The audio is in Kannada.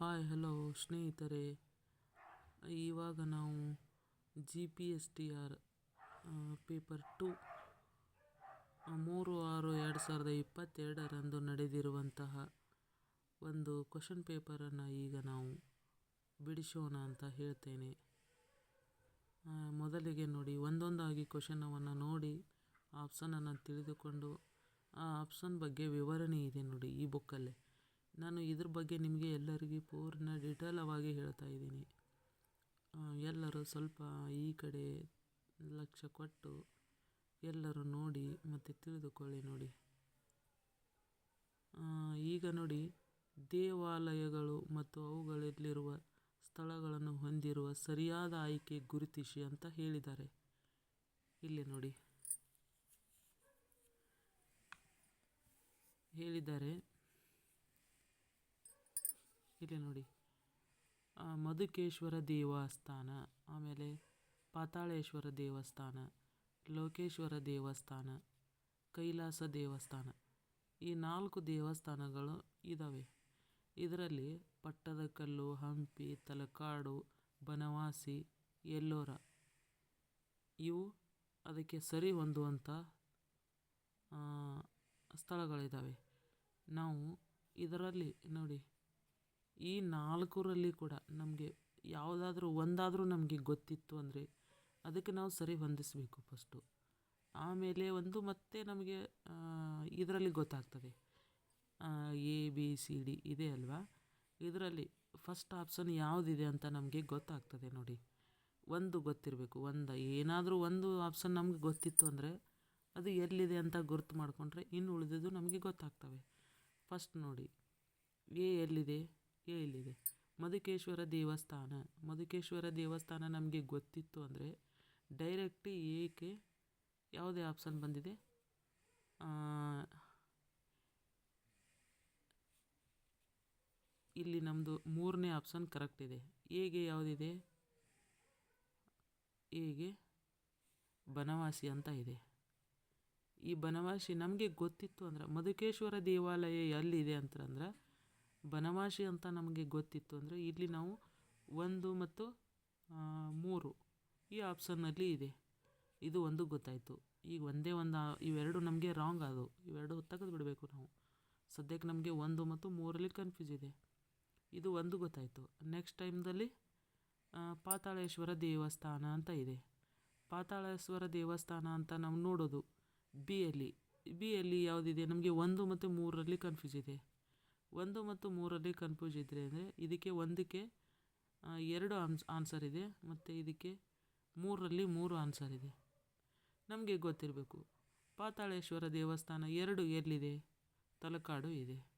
ಹಾಯ್ ಹಲೋ ಸ್ನೇಹಿತರೆ. ಇವಾಗ ನಾವು G P S T R paper two ಮೂರು, ಆರು, ಎರಡು ಸಾವಿರದ ಇಪ್ಪತ್ತೆರಡರಂದು ನಡೆದಿರುವಂತಹ ಒಂದು ಕ್ವಶನ್ ಪೇಪರನ್ನು ಈಗ ನಾವು ಬಿಡಿಸೋಣ ಅಂತ ಹೇಳ್ತೇನೆ. ಮೊದಲಿಗೆ ನೋಡಿ, ಒಂದೊಂದಾಗಿ ಕ್ವಶನವನ್ನು ನೋಡಿ ಆಪ್ಷನನ್ನು ತಿಳಿದುಕೊಂಡು, ಆ ಆಪ್ಷನ್ ಬಗ್ಗೆ ವಿವರಣೆ ಇದೆ ನೋಡಿ, ಈ ಬುಕ್ಕಲ್ಲಿ ನಾನು ಇದ್ರ ಬಗ್ಗೆ ನಿಮಗೆ ಎಲ್ಲರಿಗೂ ಪೂರ್ಣ ಡಿಟೇಲವಾಗಿ ಹೇಳ್ತಾ ಇದ್ದೀನಿ. ಎಲ್ಲರೂ ಸ್ವಲ್ಪ ಈ ಕಡೆ ಲಕ್ಷ ಕೊಟ್ಟು ಎಲ್ಲರೂ ನೋಡಿ ಮತ್ತು ತಿಳಿದುಕೊಳ್ಳಿ ನೋಡಿ. ಈಗ ನೋಡಿ, ದೇವಾಲಯಗಳು ಮತ್ತು ಅವುಗಳಲ್ಲಿರುವ ಸ್ಥಳಗಳನ್ನು ಹೊಂದಿರುವ ಸರಿಯಾದ ಆಯ್ಕೆ ಗುರುತಿಸಿ ಅಂತ ಹೇಳಿದ್ದಾರೆ. ಇಲ್ಲಿ ನೋಡಿ. ಹೇಳಿದ್ದಾರೆ ಇಲ್ಲಿ ನೋಡಿ. ಮಧುಕೇಶ್ವರ ದೇವಸ್ಥಾನ, ಆಮೇಲೆ ಪಾತಾಳೇಶ್ವರ ದೇವಸ್ಥಾನ, ಲೋಕೇಶ್ವರ ದೇವಸ್ಥಾನ, ಕೈಲಾಸ ದೇವಸ್ಥಾನ. ಈ ನಾಲ್ಕು ದೇವಸ್ಥಾನಗಳು ಇದ್ದಾವೆ ಇದರಲ್ಲಿ ಪಟ್ಟದಕಲ್ಲು ಹಂಪಿ, ತಲಕಾಡು, ಬನವಾಸಿ, ಎಲ್ಲೋರ. ಇವು ಅದಕ್ಕೆ ಸರಿ ಹೊಂದುವಂಥ ಸ್ಥಳಗಳಿದ್ದಾವೆ ನಾವು ಇದರಲ್ಲಿ ನೋಡಿ ಈ ನಾಲ್ಕರಲ್ಲಿ ಕೂಡ ನಮಗೆ ಯಾವುದಾದ್ರೂ ಒಂದಾದರೂ ನಮಗೆ ಗೊತ್ತಿತ್ತು ಅಂದರೆ ಅದಕ್ಕೆ ನಾವು ಸರಿ ಹೊಂದಿಸಬೇಕು ಫಸ್ಟು ಆಮೇಲೆ ಒಂದು ಮತ್ತೆ ನಮಗೆ ಇದರಲ್ಲಿ ಗೊತ್ತಾಗ್ತದೆ. ಎ ಬಿ ಸಿ ಡಿ ಇದೆ ಅಲ್ವಾ? ಇದರಲ್ಲಿ ಫಸ್ಟ್ ಆಪ್ಷನ್ ಯಾವುದಿದೆ ಅಂತ ನಮಗೆ ಗೊತ್ತಾಗ್ತದೆ ನೋಡಿ. ಒಂದು ಗೊತ್ತಿರಬೇಕು. ಒಂದು, ಏನಾದರೂ ಒಂದು ಆಪ್ಷನ್ ನಮಗೆ ಗೊತ್ತಿತ್ತು ಅಂದರೆ ಅದು ಎಲ್ಲಿದೆ ಅಂತ ಗುರುತು ಮಾಡಿಕೊಂಡ್ರೆ ಇನ್ನು ಉಳಿದಿದ್ದು ನಮಗೆ ಗೊತ್ತಾಗ್ತವೆ. ಫಸ್ಟ್ ನೋಡಿ ಎ ಎಲ್ಲಿದೆ? ಎಲ್ಲಿದೆ ಮಧುಕೇಶ್ವರ ದೇವಸ್ಥಾನ. ಮಧುಕೇಶ್ವರ ದೇವಸ್ಥಾನ ನಮಗೆ ಗೊತ್ತಿತ್ತು ಅಂದರೆ ಡೈರೆಕ್ಟ್ ಏಕೆ ಯಾವುದೇ ಆಪ್ಷನ್ ಬಂದಿದೆ? ಇಲ್ಲಿ ನಮ್ಮದು ಮೂರನೇ ಆಪ್ಷನ್ ಕರೆಕ್ಟ್ ಇದೆ. ಹೇಗೆ ಯಾವುದಿದೆ? ಹೇಗೆ? ಬನವಾಸಿ ಅಂತ ಇದೆ. ಈ ಬನವಾಸಿ ನಮಗೆ ಗೊತ್ತಿತ್ತು ಅಂದ್ರೆ ಮಧುಕೇಶ್ವರ ದೇವಾಲಯ ಎಲ್ಲಿದೆ ಅಂತಂದ್ರೆ ಬನವಾಸಿ ಅಂತ ನಮಗೆ ಗೊತ್ತಿತ್ತು ಅಂದರೆ ಇಲ್ಲಿ ನಾವು ಒಂದು ಮತ್ತು ಮೂರು ಈ ಆಪ್ಷನ್ನಲ್ಲಿ ಇದೆ. ಇದು ಒಂದು ಗೊತ್ತಾಯಿತು. ಈಗ ಒಂದೇ ಒಂದು, ಇವೆರಡು ನಮಗೆ ರಾಂಗ್ ಅದು. ಇವೆರಡು ತೆಗೆದು ಬಿಡಬೇಕು ನಾವು. ಸದ್ಯಕ್ಕೆ ನಮಗೆ ಒಂದು ಮತ್ತು ಮೂರಲ್ಲಿ ಕನ್ಫ್ಯೂಸ್ ಇದೆ. ಇದು ಒಂದು ಗೊತ್ತಾಯಿತು. ನೆಕ್ಸ್ಟ್ ಟೈಮ್ದಲ್ಲಿ ಪಾತಾಳೇಶ್ವರ ದೇವಸ್ಥಾನ ಅಂತ ಇದೆ. ಪಾತಾಳೇಶ್ವರ ದೇವಸ್ಥಾನ ಅಂತ ನಾವು ನೋಡೋದು. ಬಿ ಅಲ್ಲಿ. ಬಿ ಅಲ್ಲಿ ಯಾವುದಿದೆ? ನಮಗೆ ಒಂದು ಮತ್ತು ಮೂರರಲ್ಲಿ ಕನ್ಫ್ಯೂಸ್ ಇದೆ. ಒಂದು ಮತ್ತು ಮೂರಲ್ಲಿ ಕನ್ಫ್ಯೂಸ್ ಇದ್ದರೆ ಅಂದರೆ ಇದಕ್ಕೆ ಒಂದಕ್ಕೆ ಎರಡು ಆನ್ಸ್ ಆನ್ಸರ್ ಇದೆ ಮತ್ತು ಇದಕ್ಕೆ ಮೂರರಲ್ಲಿ ಮೂರು ಆನ್ಸರ್ ಇದೆ. ನಮಗೆ ಗೊತ್ತಿರಬೇಕು. ಪಾತಾಳೇಶ್ವರ ದೇವಸ್ಥಾನ ಎರಡು ಎಲ್ಲಿದೆ? ತಲಕಾಡು ಇದೆ.